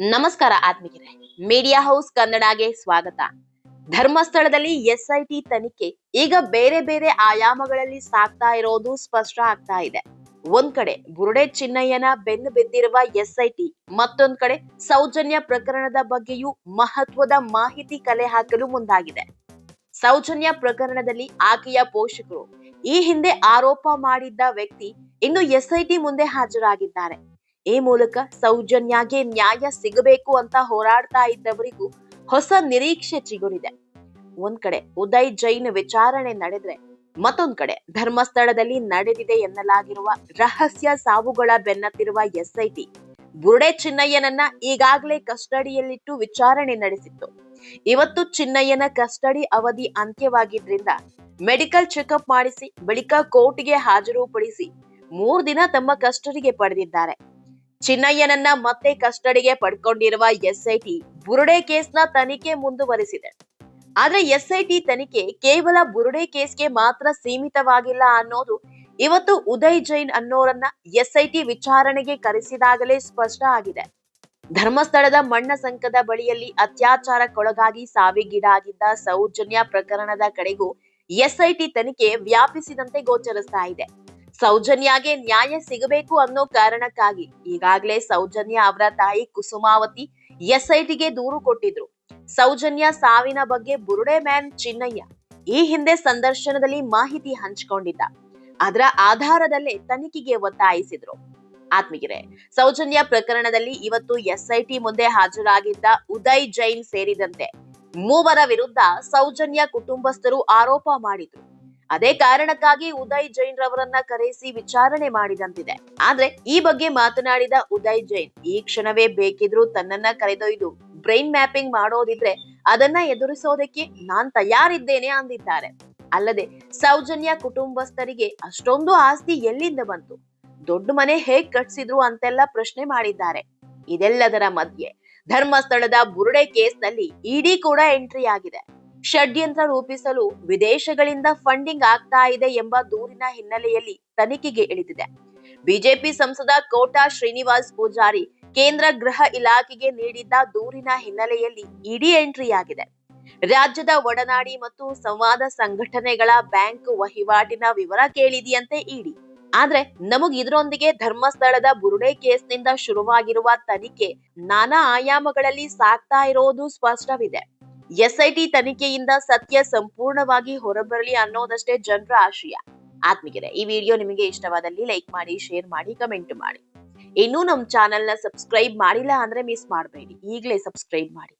ನಮಸ್ಕಾರ ಆತ್ಮೀಯರೇ. Media house ಕನ್ನಡಗೆ ಸ್ವಾಗತ. ಧರ್ಮಸ್ಥಳದಲ್ಲಿ ಎಸ್ಐಟಿ ತನಿಖೆ. ಈಗ ಬೇರೆ ಬೇರೆ ಆಯಾಮಗಳಲ್ಲಿ ಸಾಗ್ತಾ ಇರೋದು ಸ್ಪಷ್ಟ ಆಗ್ತಾ ಇದೆ. ಒಂದ್ ಕಡೆ ಬುರುಡೆ ಚಿನ್ನಯ್ಯನ ಬೆನ್ನು ಬಿದ್ದಿರುವ ಎಸ್ಐಟಿ ಮತ್ತೊಂದ್ ಕಡೆ ಸೌಜನ್ಯ ಪ್ರಕರಣದ ಬಗ್ಗೆಯೂ ಮಹತ್ವದ ಮಾಹಿತಿ ಕಲೆ ಹಾಕಲು ಮುಂದಾಗಿದೆ. ಸೌಜನ್ಯ ಪ್ರಕರಣದಲ್ಲಿ ಆಕೆಯ ಪೋಷಕರು. ಈ ಹಿಂದೆ ಆರೋಪ ಮಾಡಿದ್ದ ವ್ಯಕ್ತಿ ಇನ್ನು ಎಸ್ಐಟಿ ಮುಂದೆ ಹಾಜರಾಗಿದ್ದಾರೆ. ಈ ಮೂಲಕ ಸೌಜನ್ಯಗೆ ನ್ಯಾಯ ಸಿಗಬೇಕು ಅಂತ ಹೋರಾಡ್ತಾ ಇದ್ದವರಿಗೂ ಹೊಸ ನಿರೀಕ್ಷೆ ಚಿಗುರಿದೆ. ಒಂದ್ ಕಡೆ ಉದಯ್ ಜೈನ್ ವಿಚಾರಣೆ ನಡೆದ್ರೆ ಮತ್ತೊಂದ್ ಕಡೆ ಧರ್ಮಸ್ಥಳದಲ್ಲಿ ನಡೆದಿದೆ ಎನ್ನಲಾಗಿರುವ ರಹಸ್ಯ ಸಾವುಗಳ ಬೆನ್ನತ್ತಿರುವ ಎಸ್ಐಟಿ ಬುರುಡೆ ಚಿನ್ನಯ್ಯನನ್ನ ಈಗಾಗಲೇ ಕಸ್ಟಡಿಯಲ್ಲಿಟ್ಟು ವಿಚಾರಣೆ ನಡೆಸಿತ್ತು. ಇವತ್ತು ಚಿನ್ನಯ್ಯನ ಕಸ್ಟಡಿ ಅವಧಿ ಅಂತ್ಯವಾಗಿದ್ರಿಂದ ಮೆಡಿಕಲ್ ಚೆಕಪ್ ಮಾಡಿಸಿ ಬಳಿಕ ಕೋರ್ಟ್ಗೆ ಹಾಜರುಪಡಿಸಿ ಮೂರ್ ದಿನ ತಮ್ಮ ಕಸ್ಟಡಿಗೆ ಪಡೆದಿದ್ದಾರೆ. ಚಿನ್ನಯ್ಯನನ್ನ ಮತ್ತೆ ಕಸ್ಟಡಿಗೆ ಪಡ್ಕೊಂಡಿರುವ ಎಸ್ಐಟಿ ಬುರುಡೆ ಕೇಸ್ನ ತನಿಖೆ ಮುಂದುವರಿಸಿದೆ. ಆದ್ರೆ ಎಸ್ಐಟಿ ತನಿಖೆ ಕೇವಲ ಬುರುಡೆ ಕೇಸ್ಗೆ ಮಾತ್ರ ಸೀಮಿತವಾಗಿಲ್ಲ ಅನ್ನೋದು ಇವತ್ತು ಉದಯ್ ಜೈನ್ ಅನ್ನೋರನ್ನ ಎಸ್ಐಟಿ ವಿಚಾರಣೆಗೆ ಕರೆಸಿದಾಗಲೇ ಸ್ಪಷ್ಟ ಆಗಿದೆ. ಧರ್ಮಸ್ಥಳದ ಮಣ್ಣ ಸಂಕದ ಬಳಿಯಲ್ಲಿ ಅತ್ಯಾಚಾರಕ್ಕೊಳಗಾಗಿ ಸಾವಿಗೀಡಾಗಿದ್ದ ಸೌಜನ್ಯ ಪ್ರಕರಣದ ಕಡೆಗೂ ಎಸ್ಐಟಿ ತನಿಖೆ ವ್ಯಾಪಿಸಿದಂತೆ ಗೋಚರಿಸ್ತಾ ಇದೆ. ಸೌಜನ್ಯಗೆ ನ್ಯಾಯ ಸಿಗಬೇಕು ಅನ್ನೋ ಕಾರಣಕ್ಕಾಗಿ ಈಗಾಗಲೇ ಸೌಜನ್ಯ ಅವರ ತಾಯಿ ಕುಸುಮಾವತಿ ಎಸ್ಐಟಿಗೆ ದೂರು ಕೊಟ್ಟಿದ್ರು. ಸೌಜನ್ಯ ಸಾವಿನ ಬಗ್ಗೆ ಬುರುಡೆ ಮ್ಯಾನ್ ಚಿನ್ನಯ್ಯ ಈ ಹಿಂದೆ ಸಂದರ್ಶನದಲ್ಲಿ ಮಾಹಿತಿ ಹಂಚಿಕೊಂಡಿದ್ದ. ಅದರ ಆಧಾರದಲ್ಲೇ ತನಿಖೆಗೆ ಒತ್ತಾಯಿಸಿದ್ರು. ಆತ್ಮೀಯರೇ, ಸೌಜನ್ಯ ಪ್ರಕರಣದಲ್ಲಿ ಇವತ್ತು ಎಸ್ಐಟಿ ಮುಂದೆ ಹಾಜರಾಗಿದ್ದ ಉದಯ್ ಜೈನ್ ಸೇರಿದಂತೆ ಮೂವರ ವಿರುದ್ಧ ಸೌಜನ್ಯ ಕುಟುಂಬಸ್ಥರು ಆರೋಪ ಮಾಡಿದ್ರು. ಅದೇ ಕಾರಣಕ್ಕಾಗಿ ಉದಯ್ ಜೈನ್ ರವರನ್ನ ಕರೆಸಿ ವಿಚಾರಣೆ ಮಾಡಿದಂತಿದೆ. ಆದ್ರೆ ಈ ಬಗ್ಗೆ ಮಾತನಾಡಿದ ಉದಯ್ ಜೈನ್, ಈ ಕ್ಷಣವೇ ಬೇಕಿದ್ರು ತನ್ನನ್ನ ಕರೆದೊಯ್ದು ಬ್ರೈನ್ ಮ್ಯಾಪಿಂಗ್ ಮಾಡೋದಿದ್ರೆ ಅದನ್ನ ಎದುರಿಸೋದಕ್ಕೆ ನಾನ್ ತಯಾರಿದ್ದೇನೆ ಅಂದಿದ್ದಾರೆ. ಅಲ್ಲದೆ ಸೌಜನ್ಯ ಕುಟುಂಬಸ್ಥರಿಗೆ ಅಷ್ಟೊಂದು ಆಸ್ತಿ ಎಲ್ಲಿಂದ ಬಂತು? ದೊಡ್ಡ ಮನೆ ಹೇಗ್ ಕಟ್ಸಿದ್ರು ಅಂತೆಲ್ಲ ಪ್ರಶ್ನೆ ಮಾಡಿದ್ದಾರೆ. ಇದೆಲ್ಲದರ ಮಧ್ಯೆ ಧರ್ಮಸ್ಥಳದ ಬುರುಡೆ ಕೇಸ್ನಲ್ಲಿ ಇಡಿ ಕೂಡ ಎಂಟ್ರಿ ಆಗಿದೆ. ಷಡ್ಯಂತ್ರ ರೂಪಿಸಲು ವಿದೇಶಗಳಿಂದ ಫಂಡಿಂಗ್ ಆಗ್ತಾ ಇದೆ ಎಂಬ ದೂರಿನ ಹಿನ್ನೆಲೆಯಲ್ಲಿ ತನಿಖೆಗೆ ಇಳಿದಿದೆ. ಬಿಜೆಪಿ ಸಂಸದ ಕೋಟಾ ಶ್ರೀನಿವಾಸ್ ಪೂಜಾರಿ ಕೇಂದ್ರ ಗೃಹ ಇಲಾಖೆಗೆ ನೀಡಿದ್ದ ದೂರಿನ ಹಿನ್ನೆಲೆಯಲ್ಲಿ ಇಡಿ ಎಂಟ್ರಿ ಆಗಿದೆ ರಾಜ್ಯದ ಒಡನಾಡಿ ಮತ್ತು ಸಂವಾದ ಸಂಘಟನೆಗಳ ಬ್ಯಾಂಕ್ ವಹಿವಾಟಿನ ವಿವರ ಕೇಳಿದೆಯಂತೆ ಇಡಿ. ಆದ್ರೆ ನಮಗ್ ಇದರೊಂದಿಗೆ ಧರ್ಮಸ್ಥಳದ ಬುರುಡೆ ಕೇಸ್ನಿಂದ ಶುರುವಾಗಿರುವ ತನಿಖೆ ನಾನಾ ಆಯಾಮಗಳಲ್ಲಿ ಸಾಗ್ತಾ ಇರೋದು ಸ್ಪಷ್ಟವಿದೆ. ಎಸ್ಐಟಿ ತನಿಖೆಯಿಂದ ಸತ್ಯ ಸಂಪೂರ್ಣವಾಗಿ ಹೊರಬರಲಿ ಅನ್ನೋದಷ್ಟೇ ಜನರ ಆಶಯ. ಆತ್ಮಿಕರೇ ಈ ವಿಡಿಯೋ ನಿಮಗೆ ಇಷ್ಟವಾದಲ್ಲಿ ಲೈಕ್ ಮಾಡಿ, ಶೇರ್ ಮಾಡಿ, ಕಮೆಂಟ್ ಮಾಡಿ. ಇನ್ನೂ ನಮ್ಮ ಚಾನೆಲ್ನ ಸಬ್ಸ್ಕ್ರೈಬ್ ಮಾಡಿಲ್ಲ ಅಂದ್ರೆ ಮಿಸ್ ಮಾಡಬೇಡಿ. ಈಗಲೇ ಸಬ್ಸ್ಕ್ರೈಬ್ ಮಾಡಿ.